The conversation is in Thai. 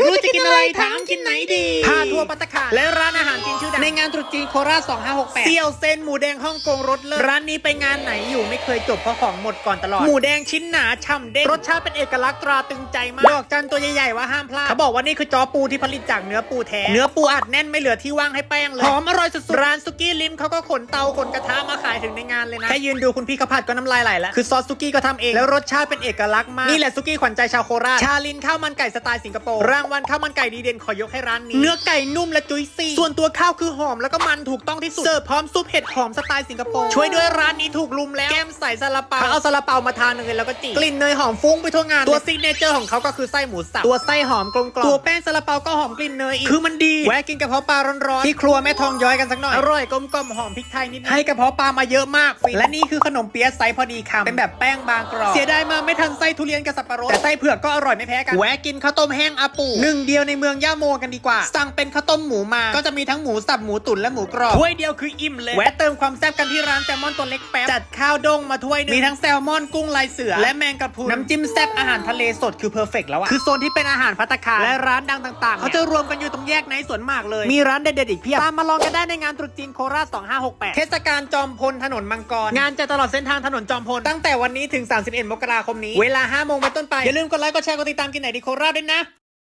รู้จะกิน อะไรถามกินไหนดีพาทัวร์ปัตตาคารและร้านอาหารจีนชื่อดังในงานตรุษจีนโคราช 2568 เซี่ยวเส้นหมูแดงฮ่องกงรสเลิศร้านนี้ไปงานไหนอยู่ไม่เคยจบเพราะของหมดก่อนตลอด หมูแดงชิ้นหนาฉ่ำเด้งรสชาติเป็นเอกลักษณ์ตราตรึงใจมากดอกจันตัวใหญ่ๆว่าห้ามพลาดเขาบอกว่านี่คือจอปูที่ผลิตจากเนื้อปูแท้เนื้อปูอัดแน่นไม่เหลือที่ว่างให้แป้งเลยหอมอร่อยสุดๆร้านซุกี้ลิมเขาก็ขนเตาขนกระทะมาขายถึงในงานเลยนะแค่ยืนดูคุณพี่เขาผัดก็น้ำลายไหลแล้วคือซอสซุกี้ก็ทำเองแล้วรสชาติเป็นเอกลักษณ์มากนี่แหละซุกี้ขวัญใจชาวโคราชชาลินข้าวมันไก่สไตล์สิงคโปร์รางวัลข้าวมันไก่ดีเด่นขอยกให้ร้านนี้ เนื้อไก่นุ่มและจุยซี่ส่วนตัวข้าวคือหอมแล้วก็มันถูกต้องที่สุด เสิร์ฟพร้อมซุปเห็ดหอมสไตล์สิงคโปร์ ช่วยด้วยร้านนี้ถูกลุมแล้ว แก้มใส่ซาลาเปาเขาเอาซาลาเปามาทานเนยแล้วก็จีกลิ่นเนยหอมฟุ้งไปทั่วงาน ตัวซิกเนเจอร์ของเขาก็คือไส้หมูสับ ตัวไส้หอมกลมกล่อมตัวแป้งซาลาเปาก็หอมกลิ่นเนยอีก คือมันดี แวะกินกระเพาะปลาร้อนๆที่ครัวแม่ทองย้อยกันสักหน่อย อร่อยกลมกล่อมหอมพริกไทยนิดๆให้กระเพาะปลามาเยอะมากฟินและนี่คือขนมเปี๊ยะไซส์พอดีคำเป็นแบบแป้งบางกรอบ เสียดายมากไม่ทันไส้ทุเรียนกับสับปะรดแต่ไส้เผือกก็อร่อยไม่แพ้กัน แวะกินข้าวต้มแห้งอาปูหนึ่งเดียวในเมืองย่าโมกันดีกว่า สั่งเป็นข้าวต้มหมูมา ก็จะมีทั้งหมูสับหมูตุ๋นและหมูกรอบถ้วยเดียวคืออิ่มเลยแวะเติมความแซ่บกันที่ร้านแซลมอนตัวเล็กแป๊บจัดข้าวด้งมาถ้วยหนึงมีทั้งแซลมอนกุ้งลายเสือ และแมงกะพรุนน้ำจิ้มแซ่บอาหารทะเลสดคือเพอร์เฟกแล้วอะคือโซนที่เป็นอาหารพัตตาคารและร้านดังต่าง ๆ เขาจะรวมกันอยู่ตรงแยกในสวนหมากเลย มีร้านเด็ดๆอีกเพียบตามมาลองกันได้ในงานตรุษจีนโคราช 2568 เทศกาลจอมพลถนนมังกร งานจะตลอดเส้นทางถนนจอมพล ตั้งแต่วันนี้ถึง 31 มกราคมนี้ เวลา 5 โมงเป็นต้นไป อย่าลืมกดไลค์ กดแชร์ กดติดตามกินไหนดีโคราชด้วยนะ